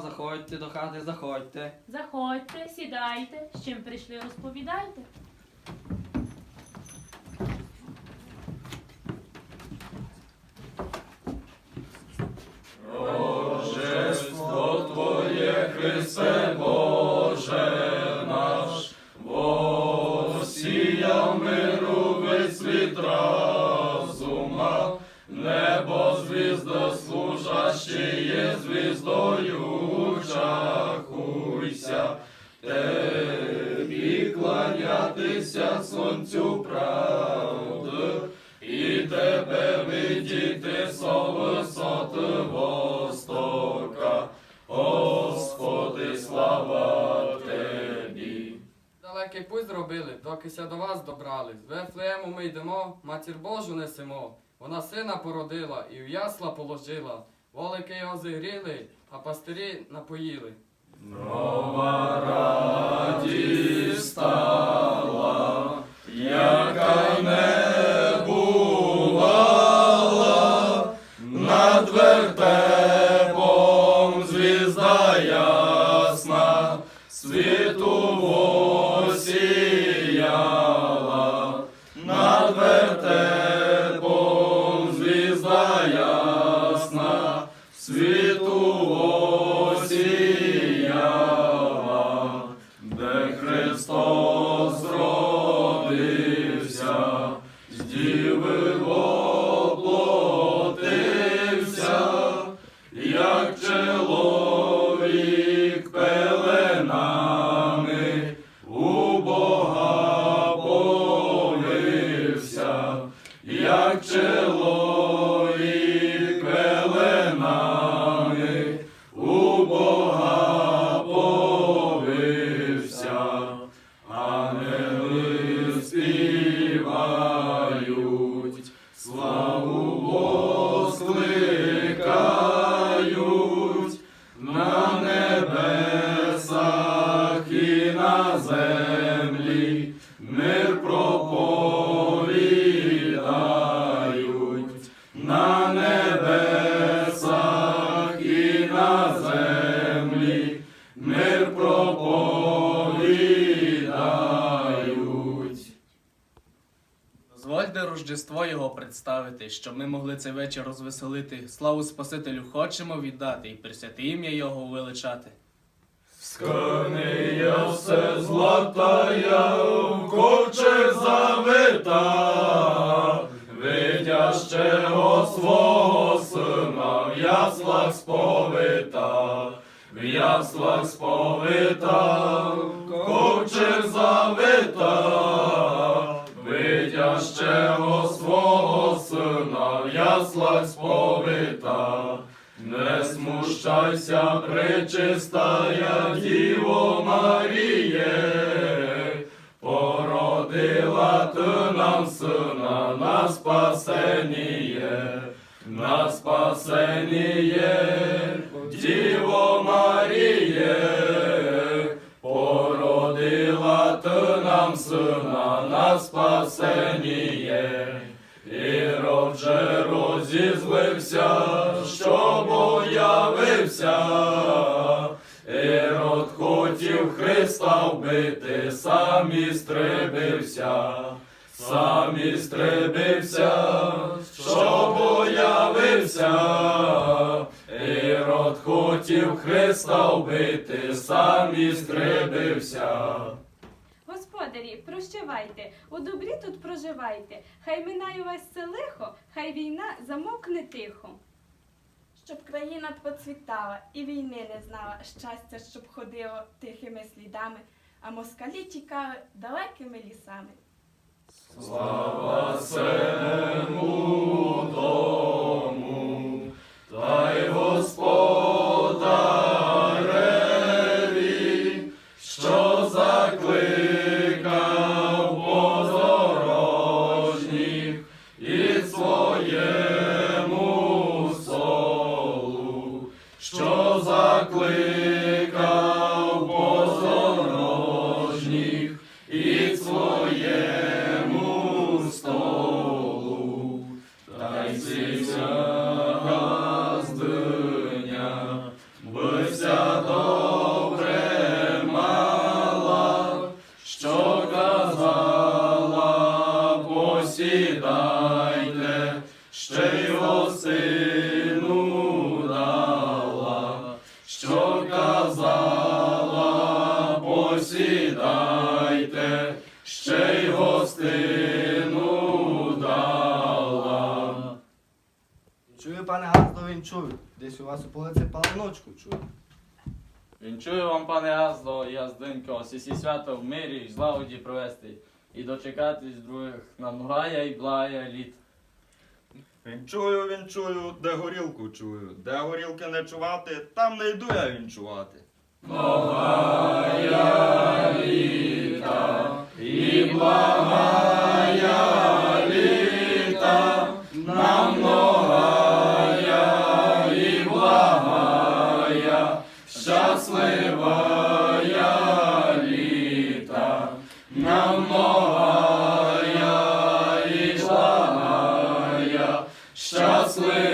Заходьте до хати, заходьте. Заходьте, сідайте, з чим прийшли, розповідайте. Божество Твоє, Христе Боже наш, восіяв миру весь світ разума, небо звізда служащіє звіздою чахуйся, Тебі кланятися сонцю правди, і тебе видіти со висот востока, Господи, слава Тебі. Далекий путь зробили, докися до вас добрались. З Вефлеєму ми йдемо, матір Божу несемо. Вона сина породила і в ясла положила. Волики його зігріли, а пастирі напоїли. Нова радість стала, Рождество його представити, щоб ми могли цей вечір розвеселити. Славу Спасителю хочемо віддати і присвяти ім'я Його величати. Скорнея все златая, в ковчег завита, видящего свого сина в яслах сповита, в яслах сповита, ковчег завита, в сповита. Не смущайся, пречистая Діво Маріє, породила ти нам сина на спасеніє, на спасеніє, Діво Маріє, породила ти нам сина на спасеніє. Ірод же розізлився, що боявився. Ірод хотів Христа вбити, сам і стрибився, сам і стрибився, що боявився. Ірод хотів Христа вбити, сам і стрибився. Прощавайте, у добрі тут проживайте. Хай минає вас це лихо, хай війна замовкне тихо. Щоб країна процвітала і війни не знала, щастя, щоб ходило тихими слідами, а москалі тікали далекими лісами. Слава сему дому, та й господареві, сідайте, ще й гостину дала. Чую, пане Газдо, він чую. Десь у вас у полиці паланочку чую. Вінчую вам, пане Газло, і Яздинько, сісі свято в мирі й злагоді провести, і дочекатись других на многая і благая літ. Вінчую, вінчую, де горілку чую. Де горілки не чувати, там не йду я вінчувати. Нам многая і благая, нам многая щасливая